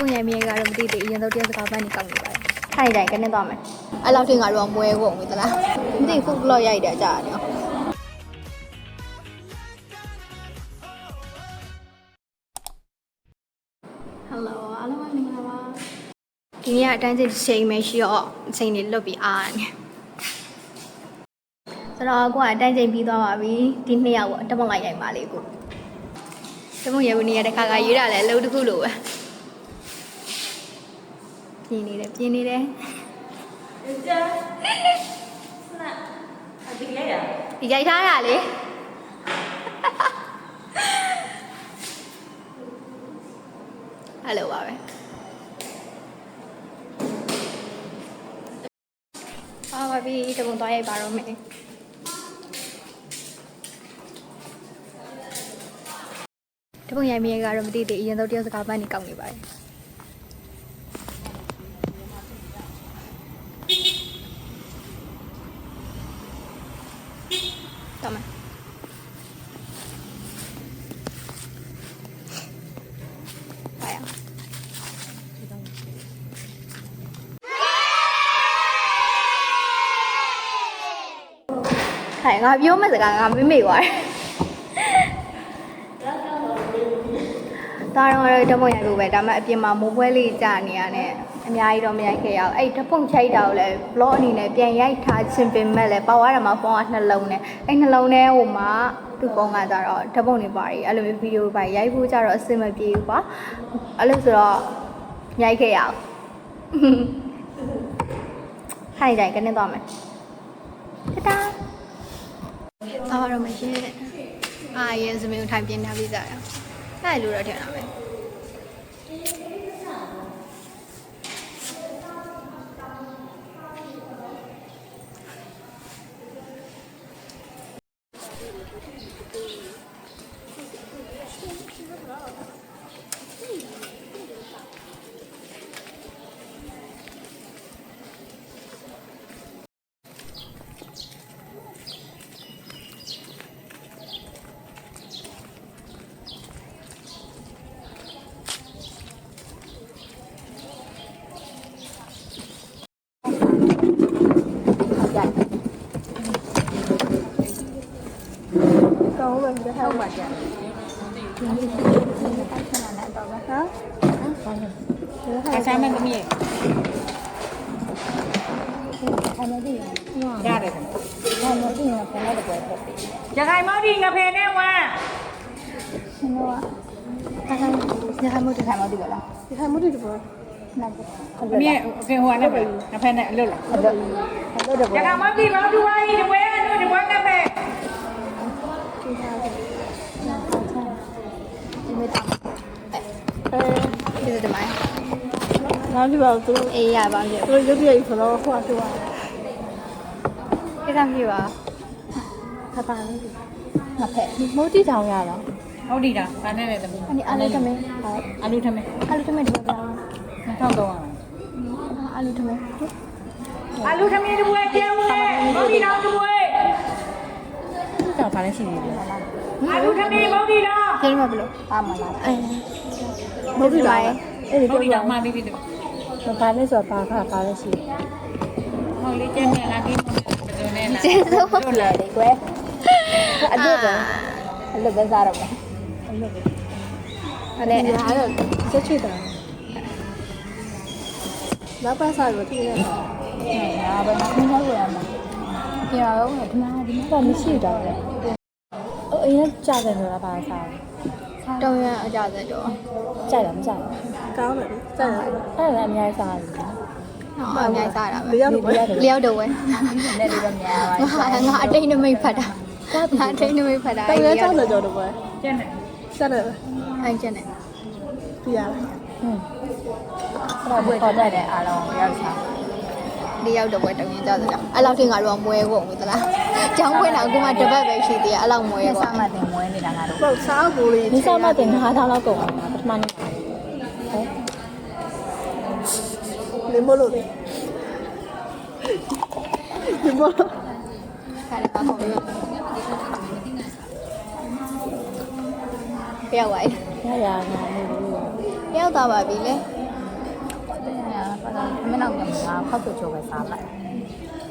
ပုံရိုက်မြေကတော့မသိသေးအရင်ဆုံးတရားစကားပန်းနေကောက်နေပါတယ်ထိုင်တိုင်းကနေသွားမယ်အဲ့လောက်ထင်ကတော့မွဲကုန်ပြီသလားမသိဘူး vlog ရိုက်တယ်ကြာတယ် Hello အားလုံးပဲမင်္ဂလာပါဒီနေ့ကအတန်းချိန်ချိန်မရှိတော့အချိန်လေးလွတ်ပြီးအားနေဆိုတော့ကိုကအတန်းချိန်ပြီးသွားပါပြီဒီနှစ်ယောက်ပေါ့တမုံလိုက်ရိုက်ပါလေကိုတမုံရေဘူးနေရတဲ့ခါကရေးတာလဲအလုပ်တစ်ခုလိုပဲ ပြင်းနေတယ်ပြင်းနေတယ်ဒီလိုက်ရဒီရိုက်ထားတာလေအဲ့လိုပါပဲအာပါပြီတပုံသွားရိုက်ပါတော့မယ်တပုံရိုက်မြေကတော့မသိသေးအရင်ဆုံးတရားစကားပန်းနေကောက်နေပါတယ် တော့မယ်ပါရအောင်ခိုင်ငါပြောမဲ့စကားငါမေ့မေ့သွားတယ်ဒါတော့တော့တပုံရိုက်ဖို့ပဲဒါမှအပြင်မှာမိုးပွဲလေးကြာနေရတဲ့ အများကြီးတော့မရိုက်ခဲ့ရအောင်အဲ့တပုံချိုက်တာကိုလည်း vlog အနေနဲ့ပြန်ရိုက်ထားခြင်းပင်မဲ့လည်းပါသွားတယ်မှာဖုန်းကနှလုံးနဲ့အဲ့နှလုံးထဲဟိုမှာသူ့ဖုန်းကကြတော့တပုံတွေပါတယ်အဲ့လိုမျိုးဗီဒီယိုပါရိုက်ဖို့ကြတော့အဆင်မပြေဘူးကွာအဲ့လိုဆိုတော့ရိုက်ခဲ့ရအောင်ခိုင်တိုင်းကနေသွားမယ်တတားသွားရမယ်ရှင်အာရဲစမင်းကိုထိုင်ပြင်းထားပြီးကြရအောင်အဲ့လိုတော့ထင်တာပဲကော င်းပါပြီဟုတ်ပါကြဒီနေ့ဒီနေ့တိုက်ခဏနဲ့တော့ပါနော်အစားမဲ့သမီးအမဒီရတယ်အမဒီကဘယ်နဲ့တပွဲဖြစ်ပြီရခိုင်မော်ဒီငဖယ်နဲ့ဝမ်းရှင်တော့ခါခါညခါမို့တခါမို့ဒီပါလားဒီခိုင်မတို့တဘောနောက်ဟုတ်သမီးအကင်ဟိုကနဲ့ပဲငဖယ်နဲ့အလွတ်လား ဟုတ်ဟုတ်တယ် ရခိုင် မော်ဒီမော်ဒီဝိုင်းဒီဝဲအနုဒီဝဲငဖယ်ဒီမေတာအဲဒီတမိုင်းနောက်ဒီပါသူအေးရပါမြေသူရုပ်ရည်ဆိုတော့ဟိုဆိုပါကိစ္စမရှိပါခါပါလေးငါဖက်မိုးတိတောင်ရတော့ဟုတ်ဒီလားဗာနဲ့လေသမီးအဲ့ဒီအားလေးတမင်းဟုတ်အလူထမဲအားလေးတမင်းဒီပါ2300အားလေးတမင်းအလူထမဲဒီဝဲကျဲဝဲမော်ဒီတော့ဒီ ဝဲတောင်ပါလေးရှိနေတယ်အလူထမဲမော်ဒီတော့ကျင်းမဘလို့အာမလားအဲမိုးတိတောင်အဲ့ဒီမော်ဒီပြောတော့မှပြီးပြီတော့ပါလေးဆိုပါခါပါလေးရှိဟုတ်လေကျဲနဲ့လာပြီးဘယ်လိုလဲလားကျေးဇူးတို့လာလေကွယ်အတို့ပဲအဲ့လိုပဲစားတော့မယ်ဟုတ်တယ်ဒီဟာတော့စချွတ်တာနောက်ပါစားလို့ဒီနေ့ငါဘယ်မှာခင်းရောက်ရမှာ ပြန်အောင်ဒီမှာဒီမှာတော့မရှိတော့လေအရင်ကြာတယ်ဆိုတာပါစားတောင်းရအကြတဲ့တော့ကြာတယ်မကြာဘူးကောင်းတယ်ကြာတယ်အဲ့ဒါအများကြီးစားတယ်ဟောအများစားတာပဲလျောက်တော့လျောက်တော့ဝဲနဲ့လေးပဲများပါငါငါအတိတ်နမိတ်ဖတ်တာငါအတိတ်နမိတ်ဖတ်တာတော်ရကြောက်လို့ကြောက်တော့ပဲကျဲနဲ့ဆက်တယ်အဲ့ကျန်တယ်ပြရလားဟွန်းဟုတ်ပါဘူးခေါ်တတ်တယ်အားလုံးရောက်စား လေးယောက်တော့ဝဲတောင်းရင်ကြတယ်အဲ့လောက်ထင်ကတော့မွဲကုန်ဘူးသလားကျောင်းခွင့်တာအခုမှတပတ်ပဲရှိသေးတယ်အဲ့လောက်မွဲရကွာစားမှတင်မွေးနေတာကတော့ပေါ့စားဘူးလေးဒီစားမှတင်9000လောက်ကုန်အောင်ပထမနေ့နေမလို့လေဒီမလို့ခါလည်းပါကုန်ပြီပြောက်သွားပြီရရငါမို့လို့ပြောက်သွားပါပြီလေ မင်းနောက်မှာဖောက်ပြချိုးပဲစားလိုက်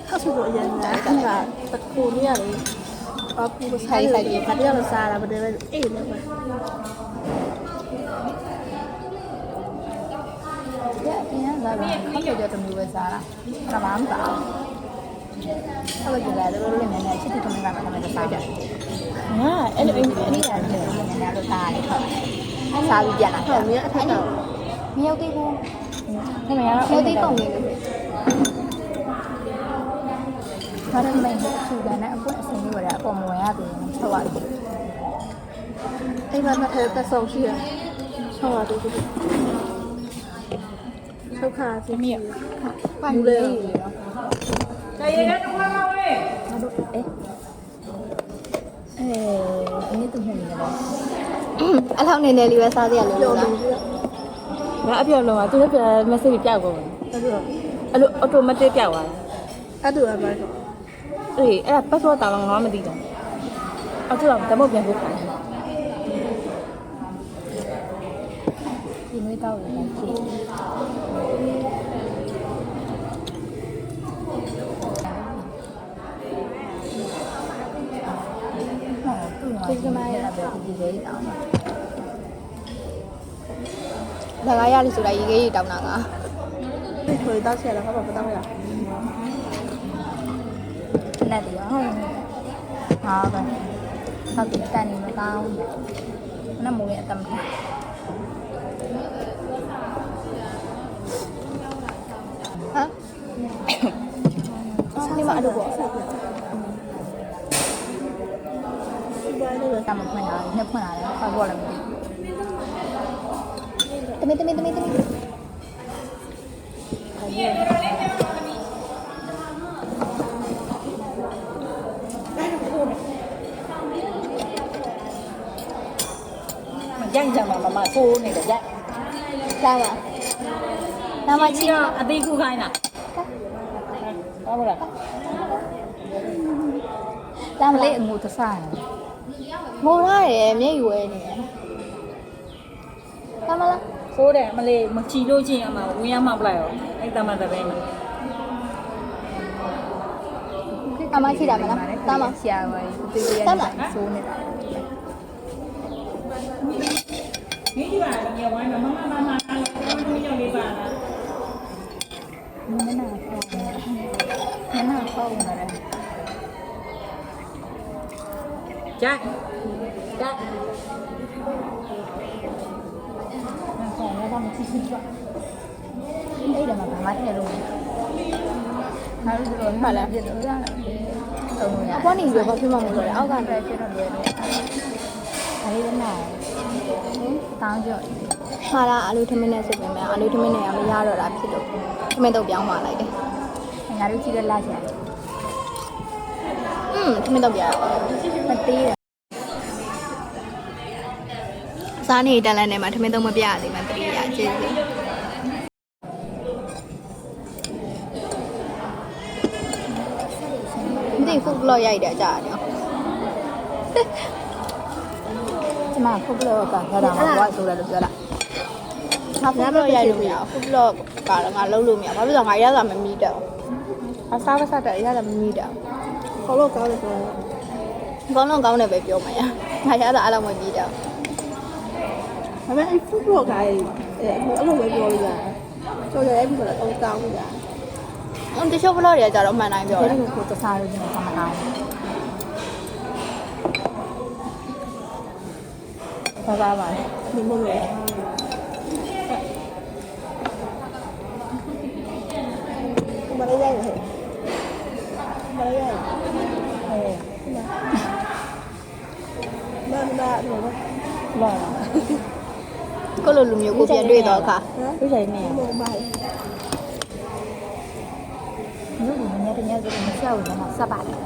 ဖောက်ပြချိုးအရင်ကတည်းကတခုနေရလေအပူဆိုင်လိုက်တယ်ခါတည်းကစားတာဘယ်တည်းလဲအေးနေမှာရအရင်ကလည်းဖောက်ပြချိုးတမျိုးပဲစားတာဘာမှမစားဘူးဖောက်ပြချိုးကလည်းလည်းနည်းနည်းချစ်တူတူနဲ့ကမှလည်းစားကြတယ်ငါအဲ့လိုအင်းအဲ့ဒီကလည်းနည်းနည်းတော့စားတယ်ဟုတ်စားပြီးပြန်လာဟုတ်မြင်အထက်ကမြောက်ကိကူ နေမရတော့ရိုးသေးပုံလေးလို့ဘာလို့မင်းသူကလည်းအခုအစင်းလေးဝယ်ရအပေါ်မဝင်ရသေးဘူးထွက်သွားပြီအဲ့ဒါမှထဲသက်ဆုံးရှိရထွက်သွားပြီထုတ်ခါစီမြေပါဘူးလေတရေကတခွမ်းမဝေးမတို့အေးအေးအနည်းတူနေတယ်အလောက်နေနေလေးပဲစားသေးရလို့ပြောလို့ လို့ငါအပြောလုံးကသူလည်းပြ message ပြောက်ကုန်တယ်အဲ့ဒါအဲ့လို automatic ပြောက်သွားတယ်အဲ့ဒါပဲအေးအဲ့ဒါ password တောင်းတော့ငါမသိတော့အဲ့ဒါတော့ဓမ္မပြန်ဖို့ခိုင်းတယ်ဒီနွေးတော့လည်းဖြည့်ဒီကမရတာပဲဒီလေးတောင်းတာ ဒါကရလို့ဆိုတာရေကြီးတောင်းတာကဒီကိုတောက်ချက်လာခါပါပတောက်ရနဲ့တည်းဟုတ်ဟာပဲဟုတ်တယ်တန်နေမကောင်းနမိုးရဲ့အတမဟမ်ဆာလီမအလုပ်ပေါ့ဒီပိုင်းလေးပဲကမဖွင့်တာနှစ်ဖွင့်လာတယ်ဘာပြောလဲမသိဘူးတ မင်တမင်တမင်တမင်မကြိုက်ကြမှာမမဆိုးနေတယ်ကြိုက်လာပါနာမချီတော့အသေးခုခိုင်းတာဟုတ်ပါလားလာမလေးအငူတစားမိုးရတယ်မျက်ရွယ်နေတယ်လာမလား ဆိုးတယ်အမလေးမချီလို့ချင်းအမဝင်ရမှာပလိုက်ရောအဲ့တမန်တပင်းတမရှိတာမလားတမရှိရပါဘူးသူရရဆိုးနေတာမိဒီပါကမြေဝိုင်းမှာမမမမအားလုံးတို့ရောက်နေပါလားမနာပေါ့မနာပေါ့ငါရကြကြ ကြိုက်မဖောင်းလည်းတော့မချီစီပါအဲ့ဒါမှဘာမှထည့်လို့မရဘူးဟာလို့တော့ဟာလာပြတော့ရတယ်တော့ရအပေါ်နေပြီးဘာဖြစ်မှမလို့လဲအောက်ကလည်းဖြစ်တော့လွယ်တယ်ဒါလေးလည်းနာတောင်းကြော့ဟာလာအလူထမင်းနဲ့စစ်ပြင်မယ်အလူထမင်းနဲ့ကမရတော့တာဖြစ်လို့ထမင်းတော့ပြောင်းသွားလိုက်တယ်ငါတို့ကြည့်ရလာချင်อืมထမင်းတော့ပြရအောင်မသေးတယ်စားနေတက်လန်းထဲမှာထမင်းတော့မပြရသေးမှတတိယ ကျေးဇူးမသိဖုတ်ဘလော့ရိုက်တာကြာတယ်ကျမဖုတ်ဘလော့ကခါတာမှာဘွားဆိုတယ်လို့ပြောလားငါဖုတ်ဘလော့ရိုက်လို့မရဘူးဖုတ်ဘလော့ကတော့ငါလုံးလို့မရဘာဖြစ်လို့ငါရတာမမီးတော့အစားမစားတယ်ရတာမမီးတော့ခေါ်လို့ကောင်းတယ်ဆိုတော့ကောင်းတော့ကောင်းတယ်ပဲပြောမှာရငါရတာအဲ့လိုမမီးတော့ဒါပေမဲ့အဲ့ဖုတ်ဘောက အဲ့အဲ့လိုပဲပြောလို့ရတယ်ကျော်ရအဲ့ဒီကတော့အော်တောင်းလို့ရတယ်အွန်တချို့ဘလော့တွေကကြတော့မှန်တိုင်းပြောအဲ့တယ်ဒီကိုတစားလို့ကျွန်တော်ကမ ကောင်းဘာသာပါလဲဒီမလို့မလေးရတယ်မလေးရတယ်ဟဲ့နာနာတော့လာကိုလိုလူမျိုးကိုပြန်တွေ့တော့အခါပြည့်နေနေဘောပါမြို့ကလည်းတည်းကဆိုမဆောက်ဘူးနော်စပါတယ်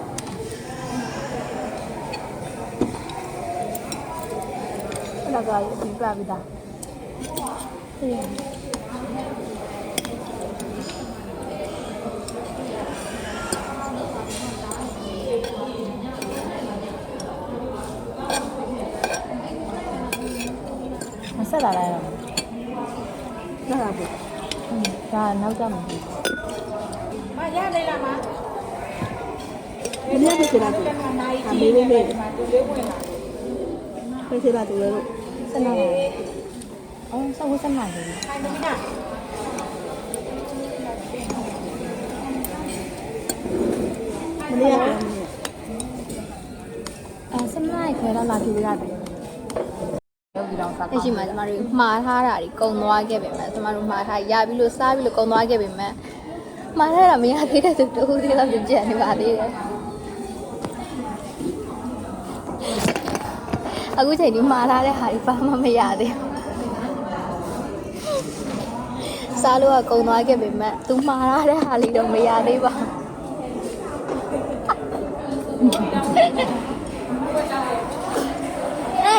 အဲ့ဒါကဒီပြပြီးသား ဆက်လာလိုက်တော့နာပါဘူးဟဒါနောက်ကြမှာမရလေးလားမမင်းကဖြစ်လာတယ်မနိုင်အကြီးမေလေးလေးမှာတူလေးဝင်လာဖြစ်လာတယ်လို့စနေအော်ဆောက်ဝစနေလေခိုင်မင်းနာမနေ့ကအဲစနေခွဲတော့လာကြည့်ရတယ်ရောက် ပြီးတော့စားအဲ့ရှိမှကျမတို့မှားထားတာတွေကုံသွားခဲ့ပြီမဲ့ကျမတို့မှားထားရပြီလို့စားပြီလို့ကုံသွားခဲ့ပြီမဲ့မှားထားတာမရသေးတဲ့သူတူတူလေးတော့ကြံနေပါသေးတယ်အခုချိန်ဒီမှားထားတဲ့ဟာတွေဘာမှမရသေးဘူးစားလို့ကကုံသွားခဲ့ပြီမဲ့သူမှားထားတဲ့ဟာလေးတော့မရသေးပါ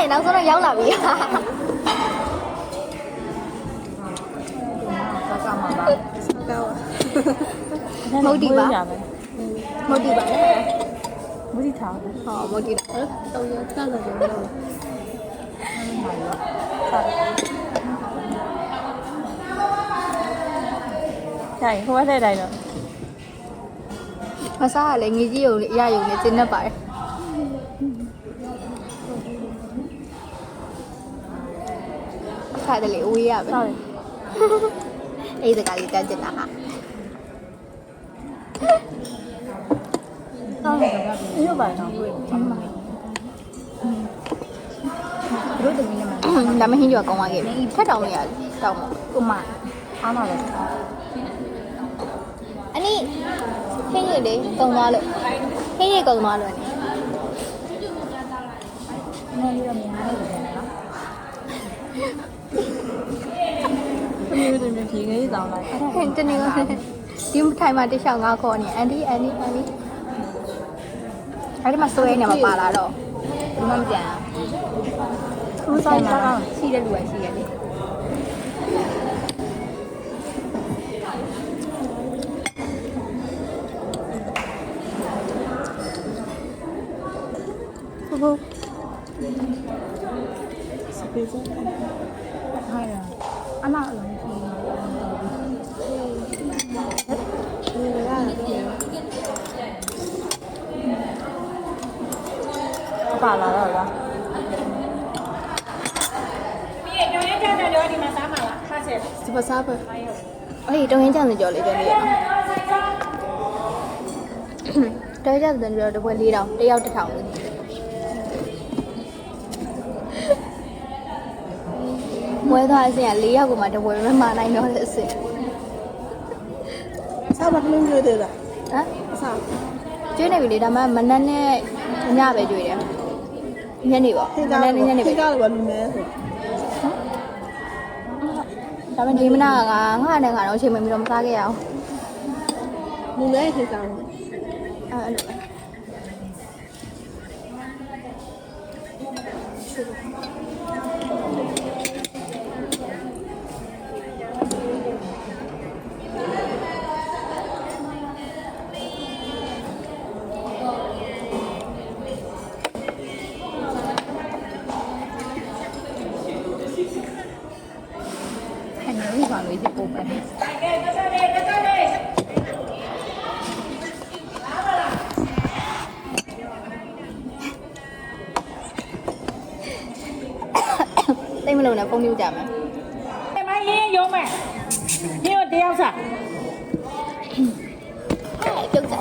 အေးနောက်ဆုံးတော့ရောက်လာပြီစားစားမှာပါကောက်မဟုတ်ဒီပါရပဲမဟုတ်ဒီပါလေမတိထားဟောမဟုတ်ဒီလားတော့ရတာလည်းတော့ဆိုင်ဟိုကတဲ့တိုင်းတော့မစားရလေငေကြီးယုံလေးအရယုံလေးကျင်းနေပါတယ် ခါတယ်လေဝေးရပဲဆောက်တယ်အဲ့ဒီကလေးတက်ကျင်တာဟာဆောက်တယ်ကပြီးရုပ်ပါတော့တွေ့အမှန်တို့တမီးနဲ့မှာဒါမဟင်းကျော်ကောင်းသွားခဲ့ပြီထက်တောင်လေးရတောင်းမဥမာအားမလဲအနည်းဟင်းရည်လေးကုံသွားလို့ဟင်းရည်ကုံသွားလို့နည်းလေးတော့များနေတယ်နော်သ မီးတို့မျိုးဖြေကြီးတောင်းလိုက်အဲ့ဒါဟင်းတနေ့ကဒီထိုင်မှာတခြားငါခေါ်နေအန်ဒီအန်ဒီအန်ဒီအဲ့ဒီမှာစိုးရဲနေမှာပါလာတော့ဒီမှမကြံဘူးဆိုင်မှာရှိတဲ့လူကရှိရတယ်ဟုတ် ဖေးဆုံးဟာရအလားအလားမဖြစ်ဘူးပါလာတော့လားပြီးရညောင်းရကြတယ်ရောဒီမှာစားမှာလားခါဆက်ဒီမှာစားပဲအေးတုံရင်ကြံနေကြော်လေးတည်းလေးရတော့ကြတဲ့ကြော်တပွဲ၄000တယောက်1000 မွဲသွားအစင်က၄ယောက်ကိုမှတပွဲမမနိုင်တော့တဲ့အစင်စားမခလုံးကျွေးတယ်လားဟမ်စားကျွေးနေပြီလေဒါမှမနက်နဲ့ညပဲကျွေးတယ်ညနေပေါ့ခင်းမကားနက်နဲ့ညနေပဲခင်းကားလည်းဘာလို့လဲဆိုဒါပေမဲ့ဒီမနာကငါငါနဲ့ငါတော့အချိန်မမီတော့မစားခဲ့ရအောင်လူလဲခင်းကားအဲ့လိုပဲအဲ့ မလုံးနဲ့ဖုန်းမျိုးကြမယ်ဒီမှာရေးရုံးမယ်ဒီတော့တယောက်စားအဲ့ပြုတ်ကြ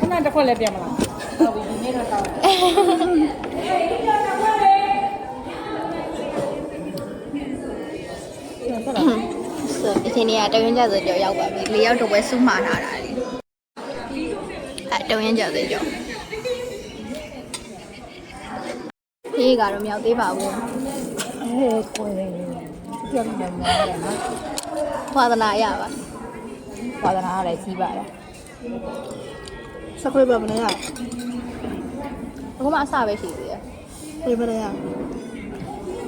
ခဏတစ်ခွက်လည်းပြန်မလားဟုတ်ပြီဒီနေ့တော့တောင်းတယ်ဟုတ်လားဆိုအချိန်ကြီးကတဝင်းကြဆိုကြော်ရောက်ပါပြီ၄ယောက်တော့ပဲစူးမှားထားတာလေအဲတဝင်းကြဆိုကြော်ဒီကတော့မရောက်သေးပါဘူး အဲကိုယ်လေးပြောပြနေမှာနော်ဝါသနာရပါဝါဒနာလည်းကြီးပါလားစခွေးပဲမလဲရအခုမှအစပဲရှိသေးတယ်ပြေးမလဲရ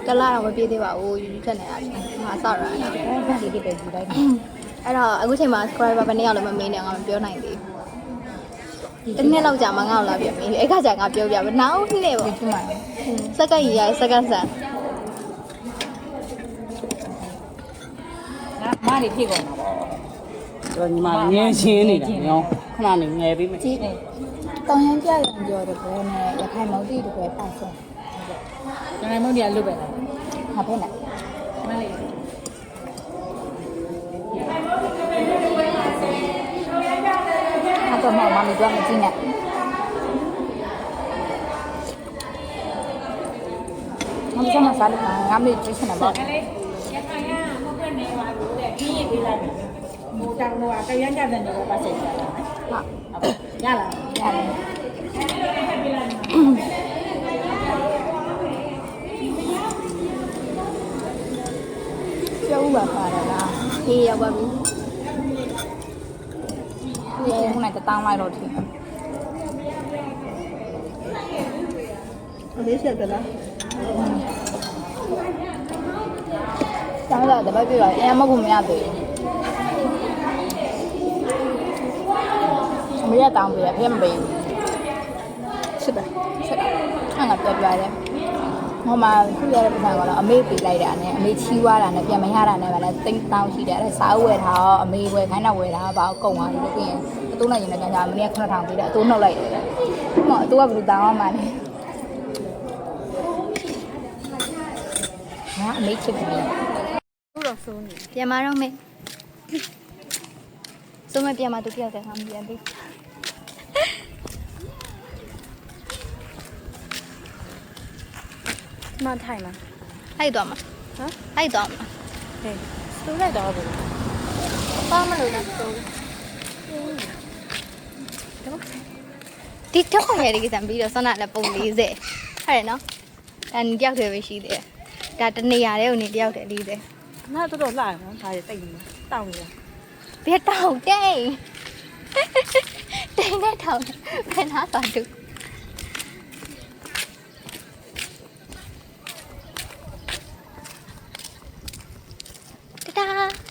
တလားတော့မပြေးသေးပါဘူးယူယူချက်နေတာဒီမှာစရတာအဲဘာလေးတွေပဲယူလိုက်တယ်အဲ့တော့အခုချိန်မှာ subscriber ဘယ်နှစ်ယောက်လဲမမေးနဲ့ငါမပြောနိုင်သေးဘူးတစ်နှစ်လောက်ကြာမှငါ့ကိုလာပြမေးအဲ့ခါကျငါပြောပြမယ်နောက်နှစ်ပေါ့ဒီမှာစက္ကန့်ကြီးရစက္ကန့်ဆန် ငါမ တွေဖြည့်ကုန်တာပေါ့တော့ညီမငယ်ချင်းနေတာညောခဏနေငယ်ပြီးမယ်ကြည့်တောင်ရန်ကြရံကြောတပွဲနဲ့ရခိုင်မောင်တီတပွဲပိုက်ဆုံး။နိုင်ငံမုန်းတရားလွတ်ပဲလားဟာဖက်နဲ့။မလေးဟာတော့မမမီတော့မကြည့်နဲ့မမစမစားလို့ငါမေ့ကြည့်ချင်တယ်ပေါ့ ကလေးရခိုင်ကမဟုတ်တဲ့နေပါဘူးတဲ့ ပြီးရင်ပေးလိုက်မယ်။မိုးတောင်တော့ကရမ်းကြတဲ့နေပါဆက်ကြတာနော်ဟာ။ဟုတ်ရလားရတယ်။ပေးလိုက်မယ်ကျောင်းပါပါလားခေးရောက်ပါပြီဒီခုနကတောင်းလိုက်တော့ထင်တယ်လေးချက်ပဲလားတောင်းတော့တပတ်ပြပါအရင်မဟုတ်ဘူးမရသေးဘူး မေရတောင်းပေးတယ်ဖေကမပေးဘူးစစ်တာစစ်တာအဲ့ငါပြပြတယ်မမခုရတဲ့ပတ်စံကတော့အမေပေးလိုက်တာနဲ့အမေချီးွားတာနဲ့ပြန်မရတာနဲ့ဗါလဲတိတ်တောင်းရှိတယ်အဲ့စာအုပ်ဝယ်ထားတော့အမေဝယ်ခိုင်းတာဝယ်တာဗါအကုန်သွားတယ်ပြီးရင်အတိုးလိုက်ရင်လည်းကြာကြာမနေ့က9000ပေးတယ်အတိုးနှုတ်လိုက်တယ်ဟောအတိုးကဘယ်လိုတောင်းရမှာလဲငါအမေချစ်ပြီခုတော့စိုးနေပြန်မတော့မေစိုးမပြန်မသူပြောက်တယ်ငါမပြန်သေး မထိုင်လားလိုက်တော့မှာဟမ်လိုက်တော့မှာ။ဟဲ့စူးလိုက်တော့ဘူးပါမလို့လားဆိုဒီတော့ရည်ကစံပြီးတော့ဆွမ်းနာလည်းပုံ40ဟုတ်တယ်နော်အဲတယောက်တည်းပဲရှိသေးတယ်ဒါတနေရာတဲ့ကိုနေတယောက်တည်း40။နားတော်တော်လှရနော်။ဒါတွေတိတ်နေ။တောင်းနေတာဘယ်တောင်တိန်တိန်နဲ့တောင်ခဏပါတူတ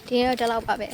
ဒါဒီတော့ဒီလောက်ပါပဲ